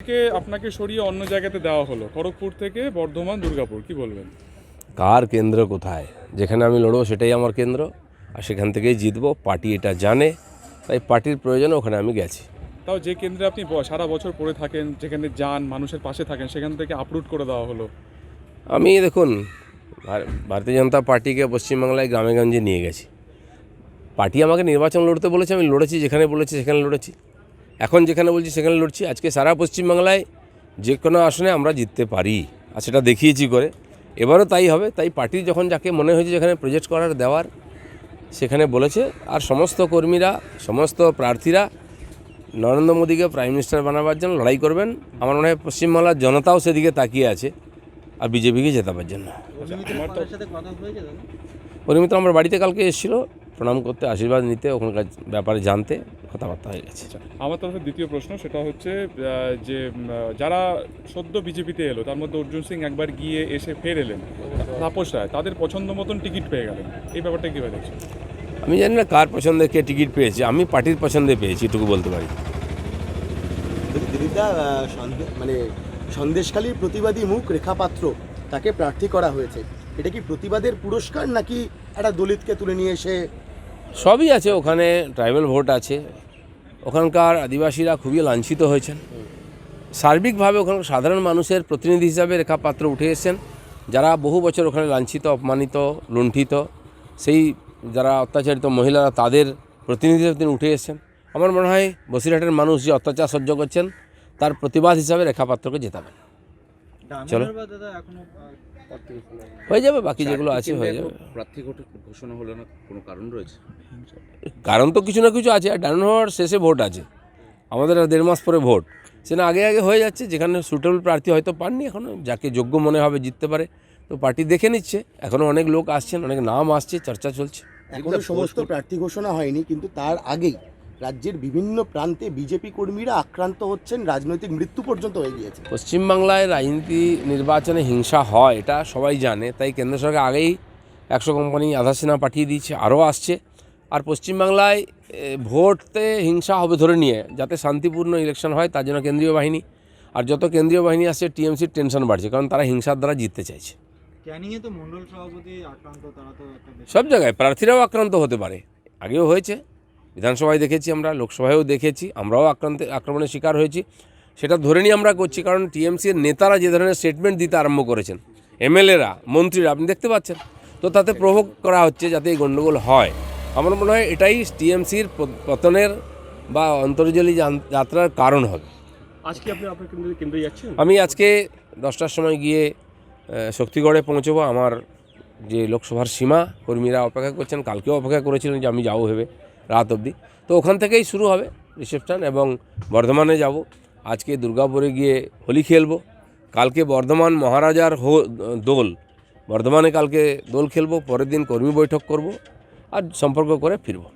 থেকে আপনাকে সরিয়ে অন্য জায়গাতে দেওয়া হলো খড়গপুর থেকে বর্ধমান দুর্গাপুর কি বলবেন? কার কেন্দ্র কোথায়? যেখানে আমি লড়বো সেটাই আমার কেন্দ্র আর সেখান থেকেই জিতবো পার্টি এটা জানে তাই পার্টির প্রয়োজনে ওখানে আমি গেছি। তাও যে কেন্দ্রে আপনি সারা বছর পড়ে থাকেন যেখানে যান মানুষের পাশে থাকেন সেখান থেকে আপরুট করে দেওয়া হলো। আমি দেখুন ভারতীয় জনতা পার্টিকে পশ্চিমবাংলায় গ্রামে গঞ্জে নিয়ে গেছি। পার্টি আমাকে নির্বাচন লড়তে বলেছে আমি লড়েছি যেখানে বলেছি সেখানে লড়েছি। এখন যেখানে বলছি সেখানে লড়ছি। আজকে সারা পশ্চিমবাংলায় যে কোনো আসনে আমরা জিততে পারি। আর সেটা দেখিয়েছি করে। এবারও তাই হবে। তাই পার্টি যখন যাকে মনে হয়েছে যেখানে প্রজেক্ট করার দেওয়ার সেখানে বলেছে। আর সমস্ত কর্মীরা সমস্ত প্রার্থীরা নরেন্দ্র মোদীকে প্রাইম মিনিস্টার বানাবার জন্য লড়াই করবেন। আমার মনে হয় পশ্চিমবাংলার জনতাও সেদিকে তাকিয়ে আছে। আর বিজেপিকে জেতাবার জন্য। পরিমিত আমার বাড়িতে কালকে এসেছিল। প্রণাম করতে আশীর্বাদ নিতে ওখানকার ব্যাপারে জানতে কথাবার্তা হয়ে গেছে। আমার তরফে দ্বিতীয় প্রশ্ন সেটা হচ্ছে যে যারা সদ্য বিজেপিতে এলো তার মধ্যে অর্জুন সিং একবার গিয়ে এসে ফের এলেন তাপস রায় তাদের পছন্দ মতন টিকিট পেয়ে গেলেন এই ব্যাপারটা কীভাবে দেখছেন? আমি জানি না কার পছন্দে কে টিকিট পেয়েছে আমি পার্টির পছন্দে পেয়েছি এটুকু বলতে পারি। দিদিদা সন্দে- মানে সন্দেশখালীর প্রতিবাদী মুখ রেখা পাত্র তাকে প্রার্থী করা হয়েছে। এটা কি প্রতিবাদের পুরস্কার নাকি একটা দলিতকে তুলে নিয়ে এসে সবই আছে ওখানে ট্রাইবাল ভোট আছে। ওখানকার আদিবাসীরা খুবই লাঞ্ছিত হয়েছেন। সার্বিকভাবে ওখানকার সাধারণ মানুষের প্রতিনিধি হিসাবে রেখা পাত্র উঠে এসেছেন। যারা বহু বছর ওখানে লাঞ্ছিত অপমানিত লুণ্ঠিত সেই যারা অত্যাচারিত মহিলারা তাদের প্রতিনিধি হিসেবে তিনি উঠে এসেছেন। আমার মনে হয় বসিরহাটের মানুষ যে অত্যাচার সহ্য করছেন তার প্রতিবাদ হিসাবে রেখা পাত্রকে জেতাবেন চলো। হয়ে যাবে বাকি যেগুলো আছে হয়ে যাবে। প্রার্থী ঘোষণা হলো না কোনো কারণ রয়েছে? কারণ তো কিছু না কিছু আছে আর ডান হওয়ার শেষে ভোট আছে। আমাদের আর দেড় মাস পরে ভোট। সেটা আগে আগে হয়ে যাচ্ছে যেখানে সুটেবল প্রার্থী হয়তো পাননি এখনও যাকে যোগ্য মনে হবে জিততে পারে। তো পার্টি দেখে নিচ্ছে এখনও অনেক লোক আসছেন অনেক নাম আসছে চর্চা চলছে। এখনও সমস্ত প্রার্থী ঘোষণা হয়নি কিন্তু তার আগেই রাজ্যের বিভিন্ন প্রান্তে বিজেপি কর্মীরা আক্রান্ত হচ্ছেন রাজনৈতিক মৃত্যু পর্যন্ত হয়ে গিয়েছে। পশ্চিমবাংলায় রাজনীতি নির্বাচনে হিংসা হয় এটা সবাই জানে। তাই কেন্দ্র সরকার আগেই একশো কোম্পানি আধা সেনা পাঠিয়ে দিয়েছে আরও আসছে। আর পশ্চিমবাংলায় ভোটতে হিংসা হবে ধরে নিয়ে যাতে শান্তিপূর্ণ ইলেকশন হয় তার জন্য কেন্দ্রীয় বাহিনী। আর যত কেন্দ্রীয় বাহিনী আসছে টিএমসির টেনশন বাড়ছে কারণ তারা হিংসার দ্বারা জিততে চাইছে। সব জায়গায় প্রার্থীরাও আক্রান্ত হতে পারে। আগেও হয়েছে বিধানসভায় দেখেছি আমরা লোকসভায়ও দেখেছি আমরাও আক্রান্ত আক্রমণের শিকার হয়েছি। সেটা ধরে নিয়ে আমরা করছি কারণ টিএমসির নেতারা যে ধরনের স্টেটমেন্ট দিতে আরম্ভ করেছেন এমএলএরা মন্ত্রীরা আপনি দেখতে পাচ্ছেন। তো তাতে প্রভোগ করা হচ্ছে যাতে এই গণ্ডগোল হয়। আমার মনে হয় এটাই টিএমসির পতনের বা অন্তর্জলী যাত্রার কারণ হবে। আজকে আপনি আপনার কেন্দ্রে কেন্দ্রে যাচ্ছেন আমি আজকে দশটার সময় গিয়ে শক্তিগড়ে পৌঁছবো। আমার যে লোকসভার সীমা কর্মীরা অপেক্ষা করছেন কালকেও অপেক্ষা করেছিলেন যে আমি যাব ভেবে। রাত অবধি। তো ওখান থেকেই শুরু হবে রিসেপশান এবং বর্ধমানে যাব। আজকে দুর্গাপুরে গিয়ে হোলি খেলব। কালকে বর্ধমান মহারাজার হো, দোল। বর্ধমানে কালকে দোল খেলব, পরের দিন কর্মী বৈঠক করব আর সম্পর্ক করে ফিরবো।